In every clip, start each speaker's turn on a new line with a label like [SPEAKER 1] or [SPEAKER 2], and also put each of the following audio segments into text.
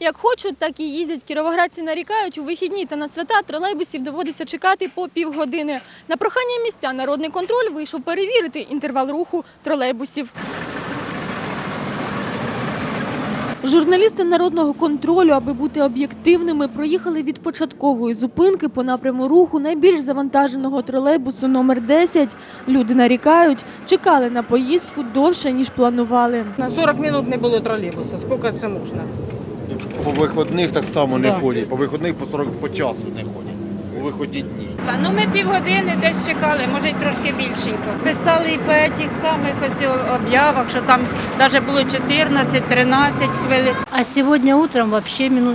[SPEAKER 1] як хочуть, так і їздять. Кіровоградці нарікають, у вихідні та на свята тролейбусів доводиться чекати по півгодини. На прохання містян народний контроль вийшов перевірити інтервал руху тролейбусів. Журналісти народного контролю, аби бути об'єктивними, проїхали від початкової зупинки по напряму руху найбільш завантаженого тролейбусу номер 10. Люди нарікають, чекали на поїздку довше, ніж планували.
[SPEAKER 2] На 40 минут не було тролейбуса. Скільки це можна?
[SPEAKER 3] По виходних так само не
[SPEAKER 2] Да.
[SPEAKER 3] ходять. По виходних по 40 по часу не ходять. У виходні дні.
[SPEAKER 4] Ну, ми півгодини десь чекали, може й трошки більшенько. Писали і по тих самих ось об'явах, що там навіть було 14-13 хвилин.
[SPEAKER 5] А сегодня утром вообще мину...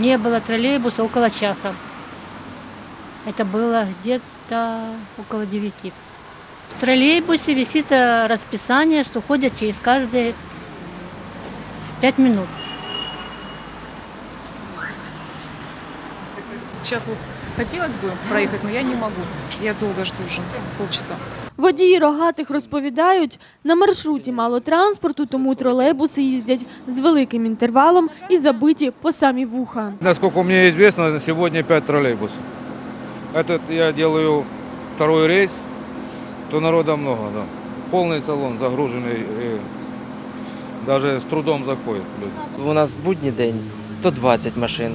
[SPEAKER 5] не было троллейбуса около часа. Это было где-то около девяти. В троллейбусе висит э, расписание, что ходят через каждые пять минут.
[SPEAKER 6] Сейчас вот хотелось бы проехать, но я не могу. Я долго жду уже, полчаса.
[SPEAKER 1] Водії рогатих розповідають, на маршруті мало транспорту, тому тролейбуси їздять з великим інтервалом і забиті по самі вуха.
[SPEAKER 7] Насколько мне известно, сегодня 5 троллейбусов. Этот я делаю второй рейс, то народа много, да. Полный салон загруженный, и даже с трудом заходят люди.
[SPEAKER 8] У нас будній день то 20 машин,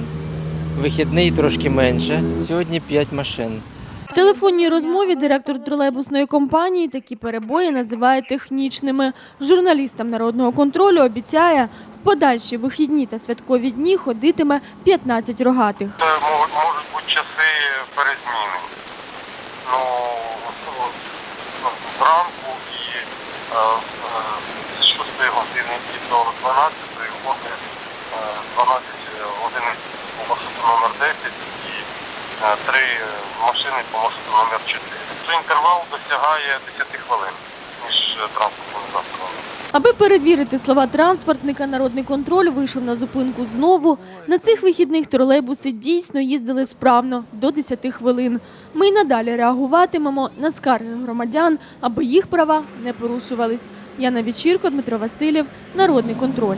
[SPEAKER 8] вихідний трошки менше. Сьогодні 5 машин.
[SPEAKER 1] В телефонній розмові директор тролейбусної компанії такі перебої називає технічними. Журналістам народного контролю обіцяє, в подальші вихідні та святкові дні ходитиме 15 рогатих.
[SPEAKER 9] Це можуть, можуть бути часи перезміни. Ну, зранку і е, е, з 6 години і до 12 ходить е, 12 одиниць по маршруту номер 10 і е, 3 машини по маршруту номер 4. Цей інтервал досягає 10 хвилин між е, транспортними засобами.
[SPEAKER 1] Аби перевірити слова транспортника, народний контроль вийшов на зупинку знову. На цих вихідних тролейбуси дійсно їздили справно до 10 хвилин. Ми й надалі реагуватимемо на скарги громадян, аби їх права не порушувались. Яна Вечірко, Дмитро Васильєв, Народний контроль.